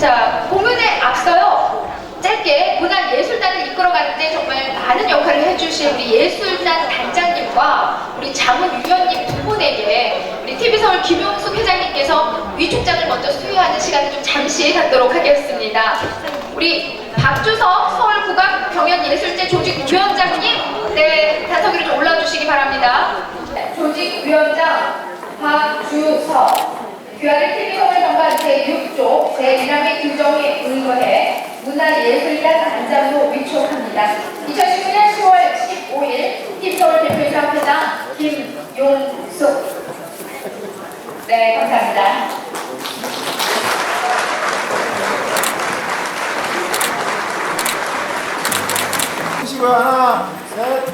자, 공연에 앞서요. 짧게 문화 예술단을 이끌어가는데 정말 많은 역할을 해주신 우리 예술단 단장님과 우리 자문위원님 두 분에게 우리 TV서울 김용숙 회장님께서 위촉장을 먼저 수여하는 시간을 좀 잠시 갖도록 하겠습니다. 우리 박주석 서울국악 경연예술제 조직위원장님, 네, 단서기로 좀 올라주시기 바랍니다. 네, 조직위원장 박주석. 귀하를 제6조 제1항의 규정에 의거해 문화예술단 단장으로 위촉합니다. 2019년 10월 15일 TV서울 대표이사 회장 김용숙 네, 감사합니다. 하나